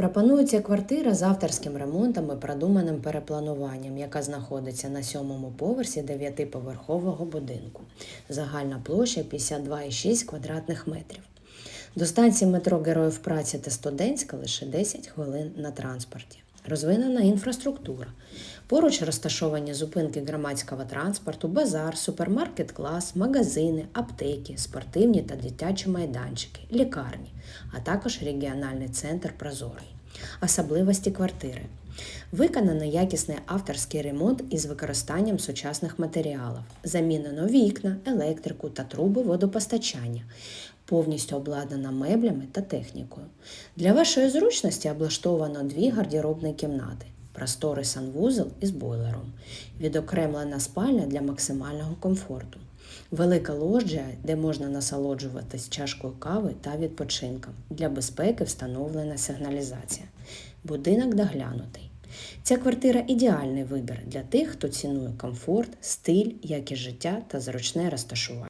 Пропонується квартира з авторським ремонтом і продуманим переплануванням, яка знаходиться на сьомому поверсі дев'ятиповерхового будинку. Загальна площа 52,6 квадратних метрів. До станції метро Героїв праці та студентська лише 10 хвилин на транспорті. Розвинена інфраструктура. Поруч розташовані зупинки громадського транспорту, базар, супермаркет клас, магазини, аптеки, спортивні та дитячі майданчики, лікарні, а також регіональний центр Прозорий. Особливості квартири. Виконано якісний авторський ремонт із використанням сучасних матеріалів. Замінено вікна, електрику та труби водопостачання. Повністю обладнана меблями та технікою. Для вашої зручності облаштовано дві гардеробні кімнати, просторий санвузол із бойлером, відокремлена спальня для максимального комфорту, велика лоджія, де можна насолоджуватись чашкою кави та відпочинком. Для безпеки встановлена сигналізація. Будинок доглянутий. Ця квартира ідеальний вибір для тих, хто цінує комфорт, стиль, якість життя та зручне розташування.